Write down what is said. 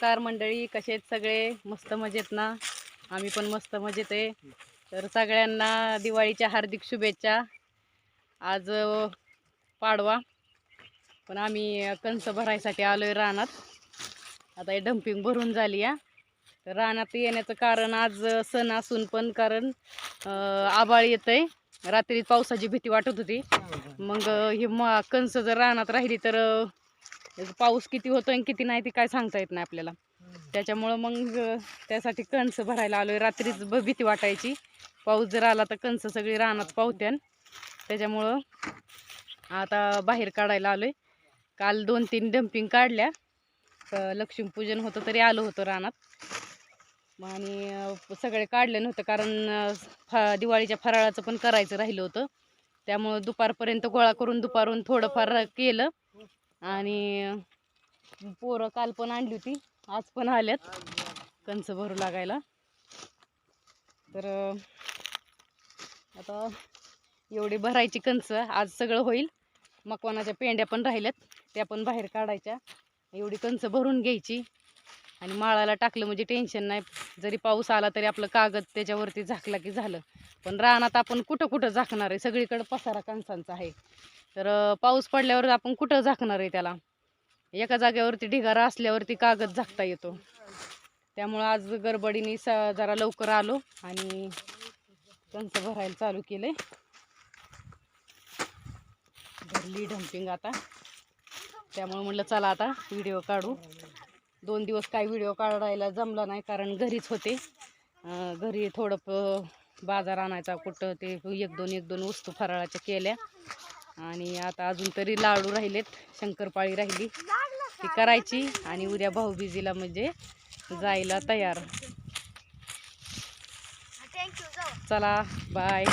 नमस्कार मंडळी कसे आहेत सगळे? मस्त मजेत ना? आम्ही पण मस्त मजेत आहे. तर सगळ्यांना दिवाळीच्या हार्दिक शुभेच्छा. आज पाडवा. पण आम्ही कंस कणसं भरायसाठी आलो आहे रानात. आता हे डम्पिंग भरून झाली या तर रानात येण्याचं कारण आज सण असून पण कारण आबाळ येतं आहे रात्री पावसाची भीती वाटत होती. मग ही हे म जर रानात राहिली तर पाऊस किती होतो आणि किती नाही ते काय सांगता येत नाही आपल्याला. त्याच्यामुळं मग त्यासाठी कणसं भरायला आलो आहे रात्रीच भीती वाटायची. पाऊस जर आला तर कणसं सगळी रानात पावत्यान. त्याच्यामुळं आता बाहेर काढायला आलो आहे काल दोन तीन डम्पिंग काढल्या. लक्ष्मीपूजन होतं तरी आलो होतं रानात. आणि सगळे काढले नव्हतं कारण फ दिवाळीच्या फराळाचं पण करायचं राहिलं होतं. त्यामुळं दुपारपर्यंत गोळा करून दुपारून थोडंफार केलं. आणि पोरं काल पण आणली होती आज पण आल्यात कंच भरू लागायला. तर आता एवढी भरायची कंच आज सगळं होईल. मकवानाच्या पेंड्या पण राहिल्यात त्या पण बाहेर काढायच्या. एवढी कंच भरून घ्यायची. आणि माळाला टाकलं म्हणजे टेन्शन नाही जरी पाऊस आला तरी आपलं कागद त्याच्यावरती झाकला की झालं. पण रानात आपण कुठं कुठं झाकणार आहे सगळीकडं पसारा कणसांचा आहे. तर पाऊस पडल्यावर आपण कुठं झाकणार आहे त्याला? एका जागेवरती ढिगारा असल्यावरती कागद झाकता येतो. त्यामुळं आज गडबडीने स जरा लवकर आलो आणि त्यांचं भरायला चालू केलं भरली डम्पिंग आता. त्यामुळे म्हटलं चला आता व्हिडिओ काढू. दोन दिवस काय व्हिडिओ काढायला जमला नाही कारण घरीच होते. घरी थोडं प- बाजार आणायचा कुठं ते एक दोन एक दोन वस्तू फराळाच्या केल्या. आणि आता अजून तरी लाडू राहिलेत. शंकरपाळी राहिली. ती करायची आणि उद्या भाऊबीजीला म्हणजे जायला तयार. चला बाय